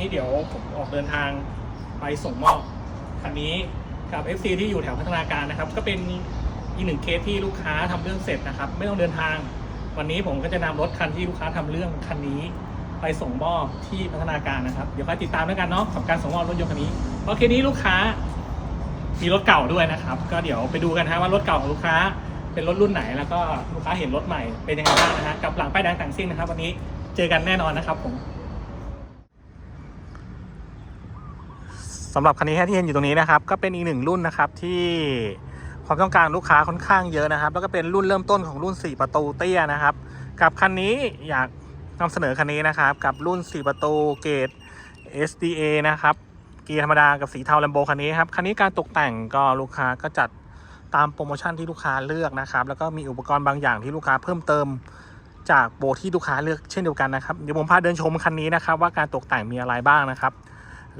นี้เดี๋ยวผมออกเดินทางไปส่งมอบคันนี้กับ FC ที่อยู่แถวพัฒนาการนะครับ ก็เป็นอีกหนึ่งเคสที่ลูกค้าทำเรื่องเสร็จนะครับ ไม่ต้องเดินทาง วันนี้ผมก็จะนำรถคันที่ลูกค้าทำเรื่องคันนี้ ไปส่งมอบที่พัฒนาการนะครับ เดี๋ยวคอยติดตามด้วยกันเนาะกับการส่งมอบรถยนต์คันนี้เพราะเคสนี้ลูกค้ามีรถเก่าด้วยนะครับ ก็เดี๋ยวไปดูกันนะฮะว่ารถเก่าของลูกค้าเป็นรถรุ่นไหนแล้วก็ลูกค้าเห็นรถใหม่เป็นยังไงบ้างนะฮะกับหลังป้ายแดงต่างซิ่งนะครับ วันนี้เจอกันแน่นอนนะครับผมำหรับคันนี้ที่เห็นอยู่ตรงนี้นะครับ ก็เป็นอีกหนึ่งรุ่นนะครับที่ความต้องการลูกค้าค่อนข้างเยอะนะครับ แล้วก็เป็นรุ่นเริ่มต้นของรุ่น 4 ประตูเตี้ยนะครับ กับคันนี้อยากนำเสนอคันนี้นะครับ กับรุ่น 4 ประตูเกรด SDA นะครับเกียร์ธรรมดากับสีเทาแลมโบคันนี้ครับคันนี้การตกแต่งก็ลูกค้าก็จัดตามโปรโมชั่นที่ลูกค้าเลือกนะครับ แล้วก็มีอุปกรณ์บางอย่างที่ลูกค้าเพิ่มเติมจากโบที่ลูกค้าเลือกเช่นเดียวกันนะครับเดี๋ยวผมพาเดินชมคันนี้นะครับ ว่าการตกแต่งมีอะไรบ้างนะครับ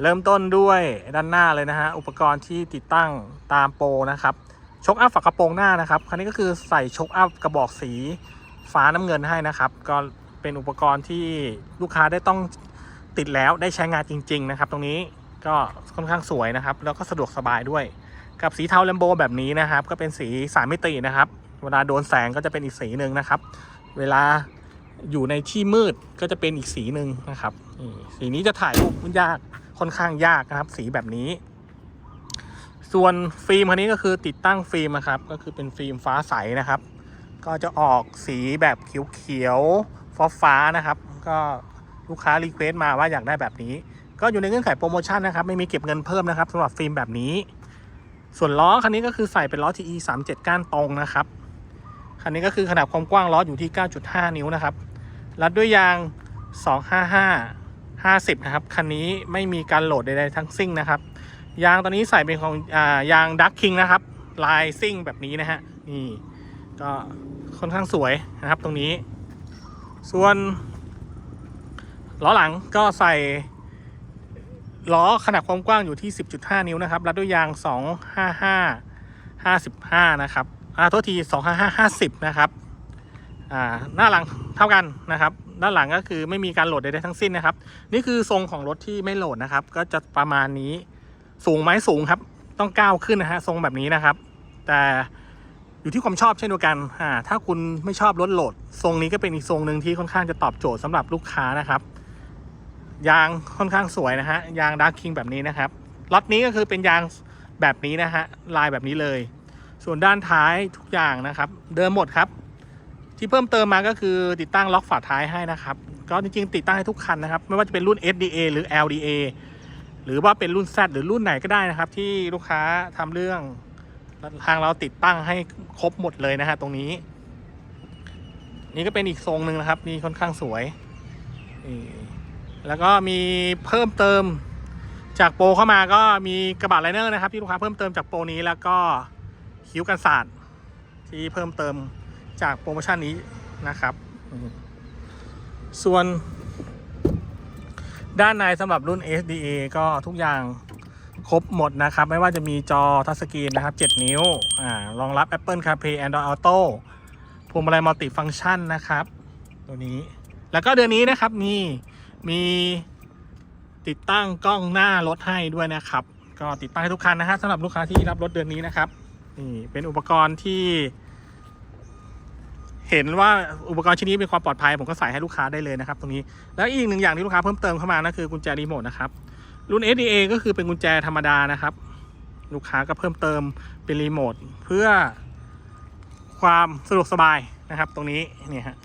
เริ่มต้นด้วยด้านหน้าเลยนะฮะ อุปกรณ์ที่ติดตั้งตามโปรนะครับชกอัพฝากระโปรงหน้านะครับ คันนี้ก็คือใส่ชกอัพกระบอกสีฟ้าน้ำเงินให้นะครับ ก็เป็นอุปกรณ์ที่ลูกค้าได้ต้องติดแล้วได้ใช้งานจริง ๆ นะครับ ตรงนี้ก็ค่อนข้างสวยนะครับ แล้วก็สะดวกสบายด้วย กับสีเทาแลมโบแบบนี้นะครับ ก็เป็นสีสามมิตินะครับ เวลาโดนแสงก็จะเป็นอีกสีหนึ่งนะครับ เวลา อยู่ในที่มืดก็จะเป็นอีกสีหนึ่งนะครับสีนี้จะถ่ายรูปยากค่อนข้างยากนะครับ สีแบบนี้ ส่วนฟิล์มคันนี้ก็คือติดตั้งฟิล์มนะครับ ก็คือเป็นฟิล์มฟ้าใสนะครับ ก็จะออกสีแบบเขียวๆฟ้าฟ้านะครับ ก็ลูกค้ารีเควสต์มาว่าอยากได้แบบนี้ ก็อยู่ในเงื่อนไขโปรโมชั่นนะครับ ไม่มีเก็บเงินเพิ่มนะครับสำหรับฟิล์มแบบนี้ ส่วนล้อคันนี้ก็คือใส่เป็นล้อ TE 37ก้านตรงนะครับคันนี้ก็คือขนาดความกว้างล้ออยู่ที่ 9.5 นิ้วนะครับ รัดด้วยยาง 255 50 นะครับ คันนี้ไม่มีการโหลดใดๆทั้งสิ้นนะครับ ยางตอนนี้ใส่เป็นของอายางดักคิงนะครับ ลายซิ่งแบบนี้นะฮะ นี่ ก็ค่อนข้างสวยนะครับตรงนี้ ส่วนล้อหลังก็ใส่ล้อขนาดความกว้างอยู่ที่ 10.5 นิ้วนะครับ รัดด้วยยาง 255 55 นะครับ อ่าโทษที 255 50 นะครับ หน้าหลังเท่ากันนะครับด้านหลังก็คือไม่มีการโหลดใดๆทั้งสิ้นนะครับ นี่คือทรงของรถที่ไม่โหลดนะครับ ก็จะประมาณนี้สูงไหมสูงครับ ต้องก้าวขึ้นนะฮะทรงแบบนี้นะครับ แต่อยู่ที่ความชอบเช่นเดียวกันอ่าถ้าคุณไม่ชอบรถโหลด ทรงนี้ก็เป็นอีกทรงหนึ่งที่ค่อนข้างจะตอบโจทย์สำหรับลูกค้านะครับยางค่อนข้างสวยนะฮะยางดาร์คคิงแบบนี้นะครับล็อตนี้ก็คือเป็นยางแบบนี้นะฮะลายแบบนี้เลย ส่วนด้านท้ายทุกอย่างนะครับ เดิมหมดครับ ที่เพิ่มเติมมาก็คือติดตั้งล็อกฝาท้ายให้นะครับ ก็จริงๆ ติดตั้งให้ทุกคันนะครับ ไม่ว่าจะเป็นรุ่น SDA หรือ LDA หรือว่าเป็นรุ่น Z หรือรุ่นไหนก็ได้นะครับ ที่ลูกค้าทำเรื่องทางเราติดตั้งให้ครบหมดเลยนะฮะตรงนี้ นี่ก็เป็นอีกทรงหนึ่งนะครับนี่ค่อนข้างสวยนี่แล้วก็มีเพิ่มเติมจากโปรเข้ามาก็มีกระบะไลเนอร์นะครับที่ลูกค้าเพิ่มเติมจากโปรนี้แล้วก็คิ้วกันศาสตร์ที่เพิ่มเติม จากโปรโมชั่นนี้นะครับอืมส่วนด้านในสำหรับรุ่น SDA ก็ทุกอย่างครบหมดนะครับ ไม่ว่าจะมีจอทัชสกรีนนะครับ 7 นิ้วอ่ารองรับ Apple CarPlay Android Auto พวงมาลัยมัลติฟัง c t ชันนะครับ ตัวนี้ แล้วก็เดือนนี้นะครับมีมีติดตั้งกล้องหน้ารถให้ด้วยนะครับ ก็ติดตั้งให้ทุกคันนะฮะสำหรับลูกค้าที่รับรถเดือนนี้นะครับนี่เป็นอุปกรณ์ที่ เห็นว่าอุปกรณ์ชิ้นนี้เป็นความปลอดภัย ผมก็ใส่ให้ลูกค้าได้เลยนะครับ ตรงนี้แล้วอีกหนึ่งอย่างที่ลูกค้าเพิ่มเติมเข้ามานะคือกุญแจรีโมทนะครับรุ่น SDA ก็คือเป็นกุญแจธรรมดานะครับ ลูกค้าก็เพิ่มเติมเป็นรีโมทเพื่อความสะดวกสบายนะครับ ตรงนี้นี่ฮะ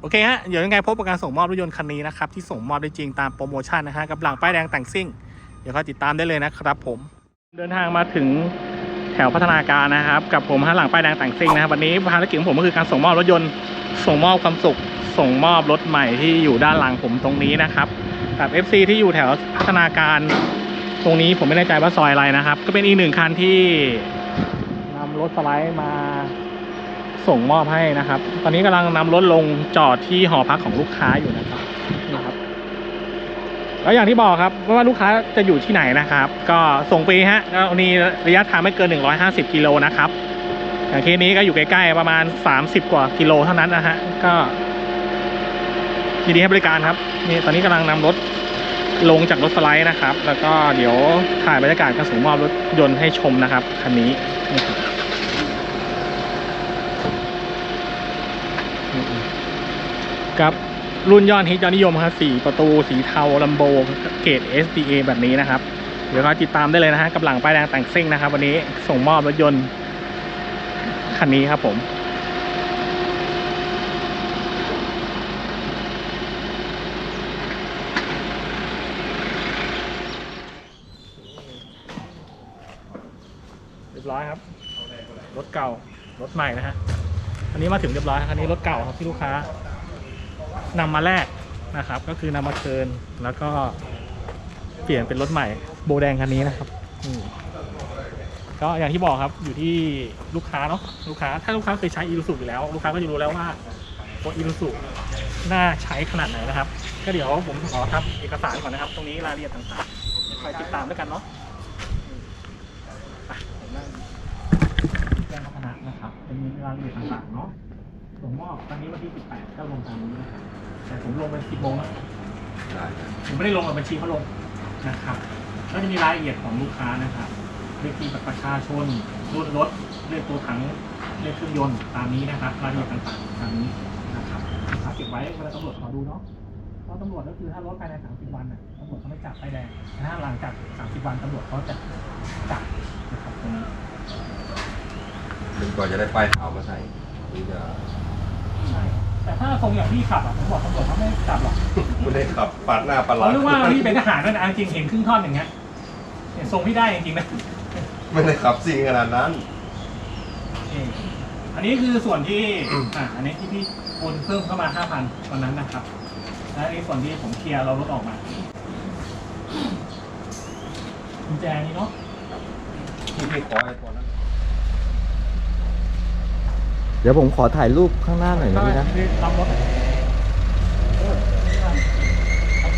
โอเคฮะ เดี๋ยวยังไงพบกับการส่งมอบรถยนต์คันนี้นะครับ ที่ส่งมอบได้จริงตามโปรโมชั่นนะฮะกับหลังป้ายแดงแต่งซิ่ง เดี๋ยวก็ติดตามได้เลยนะครับผม เดินทางมาถึง แถวพัฒนาการนะครับ กับผมฮะหลังป้ายแดงแต่งซิ่งนะครับวันนี้ภารกิจของผมก็คือการส่งมอบรถยนต์ ส่งมอบความสุข ส่งมอบรถใหม่ที่อยู่ด้านหลังผมตรงนี้นะครับกับ FC ที่อยู่แถวพัฒนาการตรงนี้ผมไม่แน่ใจว่าซอยอะไรนะครับ ก็เป็นอีกหนึ่งคันที่นำรถสไลด์มาส่งมอบให้นะครับ ตอนนี้กำลังนำรถลงจอดที่หอพักของลูกค้าอยู่นะครับนี่ครับ แล้วอย่างที่บอกครับว่าลูกค้าจะอยู่ที่ไหนนะครับ ก็ส่งฟรีฮะแล้วมีระยะทางไม่เกิน 150 กิโลนะครับอย่างเคสนี้ก็อยู่ใกล้ๆประมาณ 30 กว่ากิโลเท่านั้นนะฮะก็ยินดีให้บริการครับนี่ตอนนี้กำลังนำรถลงจากรถสไลด์นะครับ แล้วก็เดี๋ยวถ่ายบรรยากาศการส่งมอบรถยนต์ให้ชมนะครับคันนี้นี่ครับกับ รุ่นยอดฮิตยอดนิยมครับสีประตูสีเทาลัมโบเกรด SDA แบบนี้นะครับ เดี๋ยวก็ติดตามได้เลยนะฮะกับหลังป้ายแดงแต่งซิ่งนะครับ วันนี้ส่งมอบรถยนต์คันนี้ครับผมเรียบร้อยครับ รถเก่า รถใหม่นะฮะอันนี้มาถึงเรียบร้อยคันนี้รถเก่าครับที่ลูกค้า นำมาแลกนะครับ ก็คือนำมาเทินแล้วก็เปลี่ยนเป็นรถใหม่โบแดงคันนี้นะครับก็อย่างที่บอกครับอยู่ที่ลูกค้าเนาะลูกค้าถ้าลูกค้าเคยใช้อีลูสุอยู่แล้ว ลูกค้าก็จะรู้แล้วว่ารถอีลูสุน่าใช้ขนาดไหนนะครับ ก็เดี๋ยวผมขอทำเอกสารก่อนนะครับ ตรงนี้รายละเอียดต่างๆคอยติดตามด้วยกันเนาะไปแจ้งพัฒนะนะครับเป็นรายละเอียดต่างๆเนาะ ส่งมอบตอนนี้วันที่ 18ก็ลงตามนี้นะครับแต่ผมลงเป็น10โมงแล้วผมไม่ได้ลงกับบัญชีเขาลงนะครับก็จะมีรายละเอียดของลูกค้านะครับเลขที่บัตรประชาชนรุ่นรถเลขตัวถังเลขเครื่องยนต์ตามนี้นะครับรายละเอียดต่างๆตามนี้นะครับรับเก็บไว้เวลาตำรวจขอดูเนาะเพราะตำรวจก็คือถ้ารถภายใน30 วันน่ะตำรวจเขาไม่จับไฟแดงถ้าหลังจาก 30 วันตำรวจเขาจะจับนะครับตรงนี้จนกว่าจะได้ป้ายขาวมาใส่ถึงจะ แต่ถ้าทรงอย่างพี่ขับอะผมบอกตำรวจเขาไม่จับหรอกไม่ได้ขับปาดหน้าปาดหลัเขางเรียกว่าพี่เป็นทหารนั่นนะจริงๆเห็นครึ่งท่อนอย่างเงี้ยเห็นทรงพี่ได้จริงๆนะไม่ได้ขับซิ่งขนาดนั้นนี่อันนี้คือส่วนที่อ่าอันนี้ที่พี่โอนเพิ่มเข้ามาห้าพันตอนนั้นนะครับและอันนี้ส่วนที่ผมเคลียร์เราลดออกมากุญแจนี้เนาะ ที่พี่ขอไอ้ตัวนั้น เดี๋ยวผมขอถ่ายรูปข้างหน้าหน่อยนะพี่นะได้รับรถเออ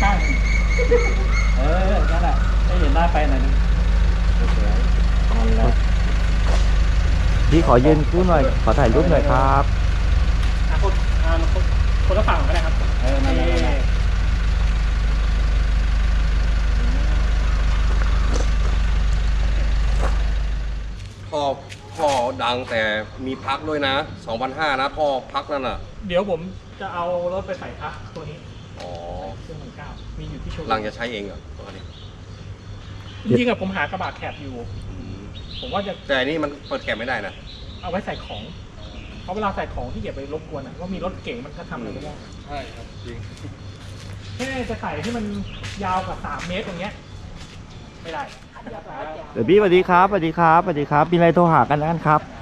ข้างๆเออนั่นแหละให้เห็นหน้าไปหน่อยนึงนั่นแหละพี่ขอยืนคู่หน่อย ขอถ่ายรูปหน่อยครับ อะคนอ่าคนคนละฝั่งก็ได้ครับ เออนั่นแหละนั่นแหละ ท่อ ท่อดังแต่มีพักด้วยนะ2,500นะท่อพักนั่นน่ะเดี๋ยวผมจะเอารถไปใส่พักตัวนี้อ๋อเครื่องหนึ่งเก้ามีอยู่ที่โชว์รูมหลังจะใช้เองเหรอตัวนี้จริงๆอะผมหากระบะแคบอยู่ อืมผมว่าจะแต่อันนี้มันเปิดแคปไม่ได้นะเอาไว้ใส่ของ เพราะเวลาใส่ของที่เก็บไปรบกวนอะว่ามีรถเก่งมันก็ทำอะไรไม่ได้ใช่ครับจริงแค่จะใส่ให้มันยาวกว่าสามเมตรอย่างเงี้ยไม่ได้ เดี๋ยวพี่สวัสดีครับสวัสดีครับสวัสดีครับมีอะไรโทรหากันนะครับ